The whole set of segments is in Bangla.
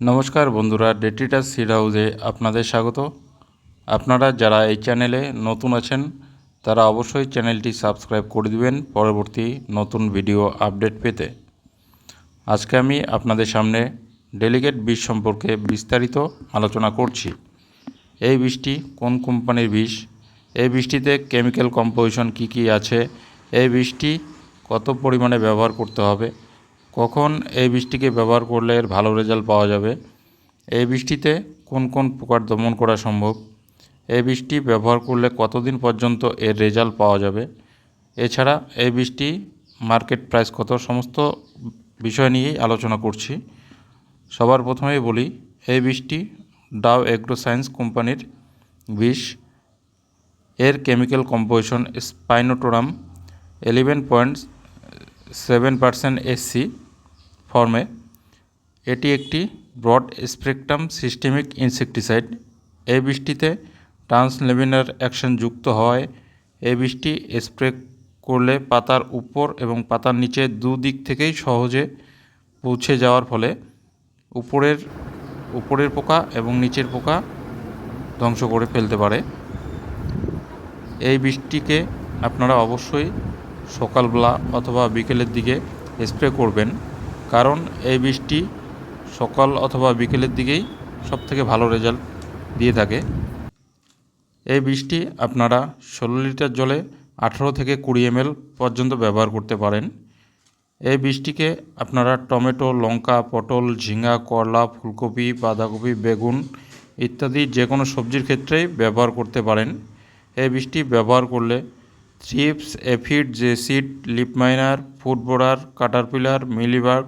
নমস্কার বন্ধুরা ডেটিটাস সিড হাউসে আপনাদের স্বাগত। আপনারা যারা এই চ্যানেলে নতুন আছেন, তারা অবশ্যই চ্যানেলটি সাবস্ক্রাইব করে দিবেন পরবর্তী নতুন ভিডিও আপডেট পেতে। আজকে আমি আপনাদের সামনে ডেলিগেট বীজ সম্পর্কে বিস্তারিত আলোচনা করছি। এই বীজটি কোন কোম্পানির বীজ? এই বীজটিতে কেমিক্যাল কম্পোজিশন কী কী আছে? এই বীজটি কত পরিমাণে ব্যবহার করতে হবে? কখন এই বীজটিকে ব্যবহার করলে এর ভালো রেজাল্ট পাওয়া যাবে? এই বীজটিতে কোন কোন পোকার দমন করা সম্ভব? এই বীজটি ব্যবহার করলে কতদিন পর্যন্ত এর রেজাল্ট পাওয়া যাবে? এছাড়া এই বীজটি মার্কেট প্রাইস কত? সমস্ত বিষয় নিয়েই আলোচনা করছি। সবার প্রথমেই বলি, এই বীজটি ডাও এগ্রো সায়েন্স কোম্পানির বিষ। এর chemical composition spinetoram eleven point seven percent SC. ফর্মে এটি একটি ব্রড স্পেকট্রাম সিস্টেমিক ইনসেকটিসাইড এই বৃষ্টিতে ট্রান্সলেমিনার অ্যাকশন যুক্ত হওয়ায় এই বৃষ্টি স্প্রে করলে পাতার উপর এবং পাতার নিচে দুদিক থেকেই সহজে পৌঁছে যাওয়ার ফলে উপরের উপরের পোকা এবং নিচের পোকা ধ্বংস করে ফেলতে পারে। এই বৃষ্টিকে আপনারা অবশ্যই সকালবেলা অথবা বিকেলের দিকে স্প্রে করবেন। কারণ এই বৃষ্টি সকাল অথবা বিকেলের দিকেই সবথেকে ভালো রেজাল্ট দিয়ে থাকে। এই বৃষ্টি আপনারা ষোলো লিটার জলে আঠারো থেকে কুড়ি এমএল পর্যন্ত ব্যবহার করতে পারেন। এই বৃষ্টিকে আপনারা টমেটো, লঙ্কা, পটল ঝিঙ্গা করলা, ফুলকপি, বাঁধাকপি, বেগুন ইত্যাদি যে কোনো সবজির ক্ষেত্রেই ব্যবহার করতে পারেন। এই বৃষ্টি ব্যবহার করলে thrips, aphid, jassid, leaf miner, fruit borer, caterpillar mealybug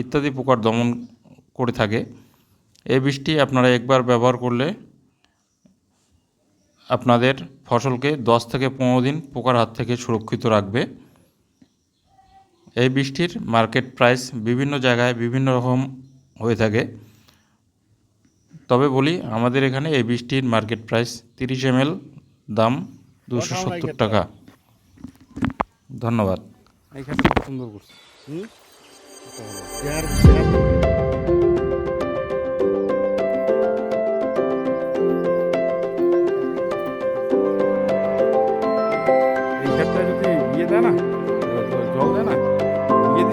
ইত্যাদি পোকার দমন করে থাকে। এই বৃষ্টি আপনারা একবার ব্যবহার করলে আপনাদের ফসলকে দশ থেকে পনেরো দিন পোকার হাত থেকে সুরক্ষিত রাখবে। এই বৃষ্টির মার্কেট প্রাইস বিভিন্ন জায়গায় বিভিন্ন রকম হয়ে থাকে। তবে বলি, আমাদের এখানে এই বৃষ্টির মার্কেট প্রাইস তিরিশ এম দাম দুশো সত্তর টাকা। ধন্যবাদ। এখানে সুন্দর করছে। এই ক্ষেতটা যদি ইয়ে দেয় না জল দেয় না ইয়ে